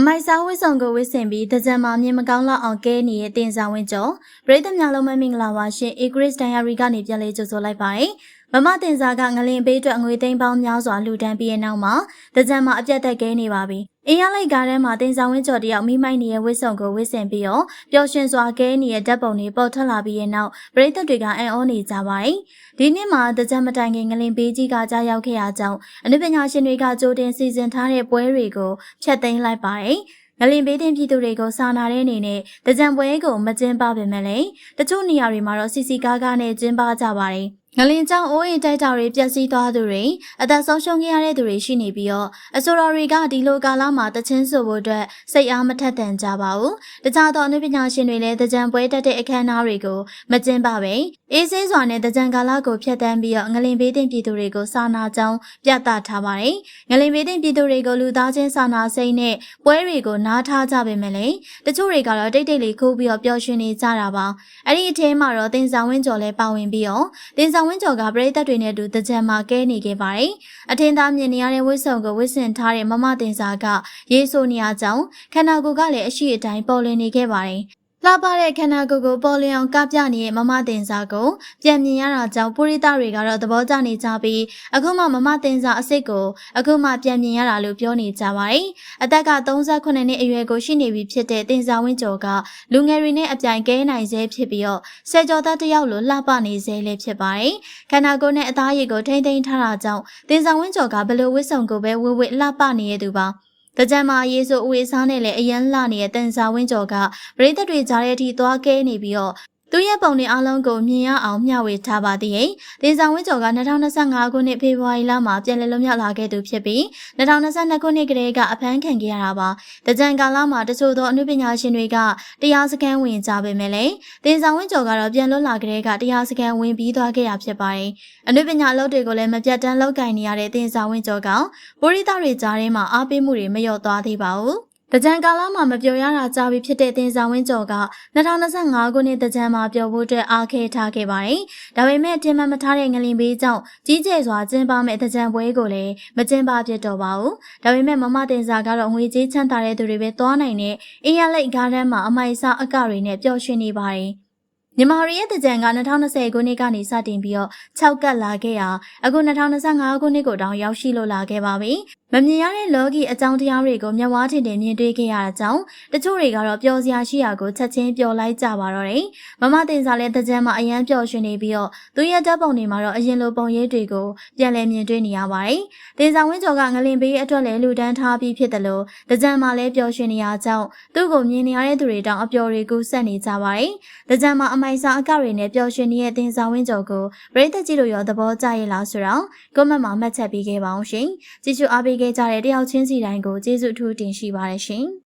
အမိုက်စားဝစ်ဆောင်ကိုဝစ်ဆင်ပြီးတကြံမှာမြင်မကောင်းလောက်အောင်ကဲနေတဲ့တင်ဆောင်ဝင်းကျော်ပရိသတ်များလုံးမမင်္ဂလာပါရှင်အေဂရစ်ဒိုင်ယာရီကနေပြန်လေးကြိုဆိုလိုက်ပါတယ်မမတင်စာကငလင်ပေးအတွက်ငွေသိန်းပေါင်းများစွာလှူဒန်းပြီးတဲ့နောက်မှာတကြံမှာအပြတ်သက်ကဲနေပါပြီ အင်းရလိုက်ကားထဲမှာတင်ဆောင်ဝင်းကျော်တယောက်မိမိုက်နေတဲ့ဝစ်ဆောင်ကိုဝစ်ဆင်ပြီးတော့ပျော်ရွှင်စွာကဲနေတဲ့ဓာတ်ပုံတွေပေါ်ထွက်လာပြီးတဲ့နောက်ပရိသတ်တွေကအံ့ဩနေကြပါတယ်ဒီနှစ်မှာတကြံမတိုင်ခင်ငလင်ပေးကြီးကကြားရောက်ခဲ့ရကြောင်းအနုပညာရှင်တွေကကြိုတင်စီစဉ်ထားတဲ့ပွဲတွေကိုဖျက်သိမ်းလိုက်ပါတယ်ငလင်ပေးတင်ပြည်သူတွေကိုစာနာတဲ့အနေနဲ့တကြံပွဲကိုမကျင်းပပေမဲ့လည်းတချို့နေရာတွေမှာတော့စီစီကားကားနဲ့ကျင်းပကြပါတယ် ငလင်ကြောင့်အိုးအိမ်တိုက်တာတွေပျက်စီးသွားသူတွေအသက်ဆုံးရှုံးခဲ့ရတဲ့သူတွေရှိနေပြီးတော့အဆိုတော်တွေကဒီလိုကာလမှာတချင်းဆိုဖို့အတွက်စိတ်အားမထက်သန်ကြပါဘူး။တခြားသောအနုပညာရှင်တွေလည်းတကြံပွဲတက်တဲ့အခမ်းအနားတွေကိုမကျင်းပပဲအေးဆေးစွာနဲ့တကြံကာလကိုဖျက်ဆီးပြီးတော့ငလင်ဘေးတင်ပြည်သူတွေကိုစာနာကြောင်းပြသထားပါတယ်။ငလင်ဘေးတင်ပြည်သူတွေကိုလူသားချင်းစာနာစိတ်နဲ့ပွဲတွေကိုနားထားကြပေမဲ့လည်းတချို့တွေကတော့တိတ်တိတ်လေးခိုးပြီးတော့ပျော်ရွှင်နေကြတာပါ။အဲ့ဒီအထဲမှာတော့တင်ဆောင်ဝင်းကျော်လည်းပါဝင်ပြီးတော့တင်ဆောင်ဝင်းကျော်ကပရိသတ်တွေနဲ့အတူတကြံမှာကဲနေခဲ့ပါတယ်။အထင်သာမြင်နေရတဲ့ဝစ်စုံကိုဝစ်ဆင်ထားတဲ့မမတင်စာကရေးဆိုနေရကြောင်းခန္ဓာကိုယ်ကလည်းအရှိအတိုင်းပေါ်လွင်နေခဲ့ပါတယ်။ လှပတဲ့ခန္ဓာကိုယ်ကိုပေါ်လျောင်ကပြနေတဲ့မမတင်စာကိုပြန်မြင်ရတာကြောင့်ပုရိသတွေကတော့သဘောကျနေကြပြီးအခုမှမမတင်စာအစ်စ်ကိုအခုမှပြန်မြင်ရတာလို့ပြောနေကြပါတယ်။အသက်က38နှစ်အရွယ်ကိုရှိနေပြီဖြစ်တဲ့တင်စာဝင်းကျော်ကလူငယ်တွေနဲ့အပြိုင်ကဲနိုင်စေဖြစ်ပြီးတော့ဆယ်ကျော်သားတစ်ယောက်လိုလှပနေစေလည်းဖြစ်ပါတယ်။ခန္ဓာကိုယ်နဲ့အသားရည်ကိုထိမ့်သိမ်းထားတာကြောင့်တင်စာဝင်းကျော်ကဘလို့ဝစ်စုံကိုပဲဝစ်ဝစ်လှပနေရသူပါ။ တကြံမာရေးဆိုအဝေးစားနဲ့လည်းအရန်လှနေတဲ့တန်စာဝင်းကျော်ကပရိသတ်တွေကြားတဲ့အထိသွားကဲနေပြီးတော့ သူရဲ့ပုံတွေအလုံးကိုမြင်ရအောင်မျှဝေထားပါသေးတယ်။ဒေဇာဝင်းကျော်က2025ခုနှစ်ဖေဖော်ဝါရီလမှာပြန်လည်လွတ်မြောက်လာခဲ့သူဖြစ်ပြီး2022ခုနှစ်ကတည်းကအဖမ်းခံခဲ့ရတာပါ။တကြံကာလမှာတချို့သောအမှုပညာရှင်တွေကတရားစခန်းဝင်ကြပေမဲ့လည်းဒေဇာဝင်းကျော်ကတော့ပြန်လွတ်လာကတည်းကတရားစခန်းဝင်ပြီးသွားခဲ့ရဖြစ်ပါတယ်။အမှုပညာအလုပ်တွေကိုလည်းမပြတ်တမ်းလုပ်ကင်နေရတဲ့ဒေဇာဝင်းကျော်ကပုရိသတွေကြားထဲမှာအားပေးမှုတွေမလျော့သွားသေးပါဘူး။ တကြံကာလမှာမပြောရတာကြာပြီဖြစ်တဲ့တင်ဆောင်ဝင်းကျော်က2025ခုနှစ်တကြံမှာပြောဖို့အတွက်အားခဲထားခဲ့ပါတယ်။ဒါပေမဲ့တင်မမထားတဲ့ငလင်ဘေးကြောင့်ကြီးကျယ်စွာကျင်းပမဲ့တကြံပွဲကိုလည်းမကျင်းပဖြစ်တော့ပါဘူး။ဒါပေမဲ့မမတင်စာကတော့ငွေကြေးချမ်းသာတဲ့သူတွေပဲသွားနိုင်တဲ့အင်းရလိတ်ဂါဒန်မှာအမိုက်စားအကတွေနဲ့ပျော်ရွှင်နေပါတယ်။ မြန်မာရီရဲ့တကြံက2020ခုနှစ်ကနေစတင်ပြီးတော့6ကတ်လာခဲ့ရာအခု2025ခုနှစ်ကိုတောင်ရောက်ရှိလို့လာခဲ့ပါပြီ။မမြင်ရတဲ့လော်ဂီအကြောင်းတရားတွေကိုမျက်ဝါးထင်ထင်မြင်တွေ့ခဲ့ရတာကြောင့်တချို့တွေကတော့ပျော်စရာရှိရာကိုချက်ချင်းပျော်လိုက်ကြပါတော့တယ်။မမတင်စာလည်းတကြံမှာအရန်ပျော်ရွှင်နေပြီးတော့သူရဲ့ဓာတ်ပုံတွေမှာတော့အရင်လိုပုံရိပ်တွေကိုပြန်လည်မြင်တွေ့နေရပါတယ်။တင်စာဝင်းကျော်ကငလင်ပေးအတွက်လည်းလူဒန်းထားပြီးဖြစ်တယ်လို့တကြံမှာလည်းပျော်ရွှင်နေရကြောင်းသူ့ကိုမြင်နေရတဲ့သူတွေတောင်အပျော်တွေကိုဆက်နေကြပါတယ်။တကြံမှာအမိုင်စာအကတွေနဲ့ပျော်ရွှင်နေတဲ့တင်စာဝင်းကျော်ကိုပရိသတ်ကြီးတို့ရောသဘောကျရဲ့လားဆိုတော့ကွန်မန့်မှာမှတ်ချက်ပေးခဲ့ပါအောင်ရှင်။ကြည့်ရှုအားပေးခဲ့ကြတဲ့တယောက်ချင်းစီတိုင်းကိုကျေးဇူးအထူးတင်ရှိပါတယ်ရှင်။